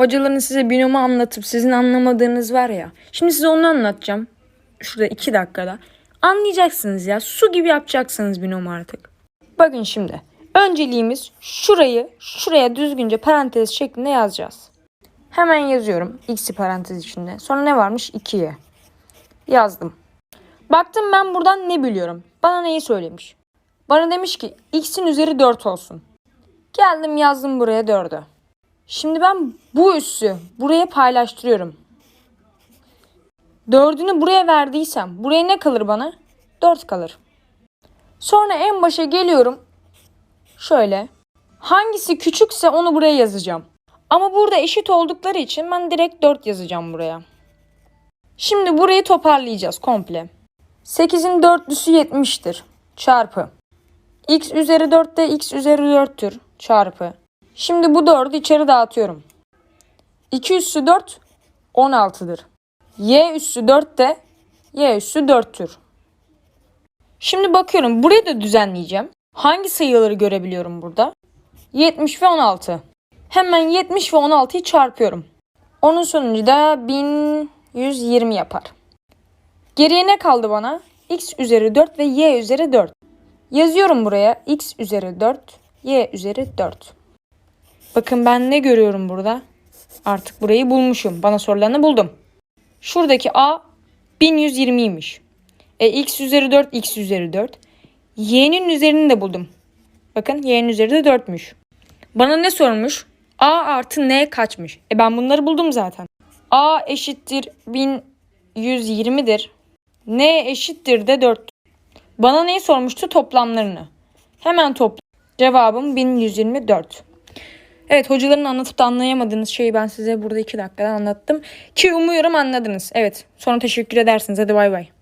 Hocaların size binomu anlatıp sizin anlamadığınız var ya. Şimdi size onu anlatacağım. Şurada iki dakikada. Anlayacaksınız ya. Su gibi yapacaksınız binomu artık. Bakın şimdi. Önceliğimiz şurayı şuraya düzgünce parantez şeklinde yazacağız. Hemen yazıyorum. X'i parantez içinde. Sonra ne varmış? 2'ye. Yazdım. Baktım ben buradan ne biliyorum. Bana neyi söylemiş? Bana demiş ki x'in üzeri 4 olsun. Geldim yazdım buraya 4'ü. Şimdi ben bu üssü buraya paylaştırıyorum. 4'ünü buraya verdiysem buraya ne kalır bana? 4 kalır. Sonra en başa geliyorum. Şöyle. Hangisi küçükse onu buraya yazacağım. Ama burada eşit oldukları için ben direkt 4 yazacağım buraya. Şimdi burayı toparlayacağız komple. 8'in dörtlüsü 70'tir. Çarpı. x üzeri 4 de x üzeri 4'tür. Çarpı. Şimdi bu 4'ü içeri dağıtıyorum. 2 üssü 4 16'dır. y üssü 4 de y üssü 4'tür. Şimdi bakıyorum burayı da düzenleyeceğim. Hangi sayıları görebiliyorum burada? 70 ve 16. Hemen 70 ve 16'yı çarpıyorum. Onun sonucu da 1120 yapar. Geriye ne kaldı bana? x üzeri 4 ve y üzeri 4. Yazıyorum buraya x üzeri 4, y üzeri 4. Bakın ben ne görüyorum burada? Artık burayı bulmuşum. Bana sorularını buldum. Şuradaki a 1120'ymiş. E x üzeri 4, x üzeri 4. Y'nin üzerini de buldum. Bakın y'nin üzeri de 4'müş. Bana ne sormuş? A artı n kaçmış? E ben bunları buldum zaten. A eşittir 1120'dir. N eşittir de 4. Bana neyi sormuştu? Toplamlarını. Hemen topla. Cevabım 1124. Evet hocaların anlatıp da anlayamadığınız şeyi ben size burada 2 dakikada anlattım. Ki umuyorum anladınız. Evet sonra teşekkür edersiniz. Hadi bay bay.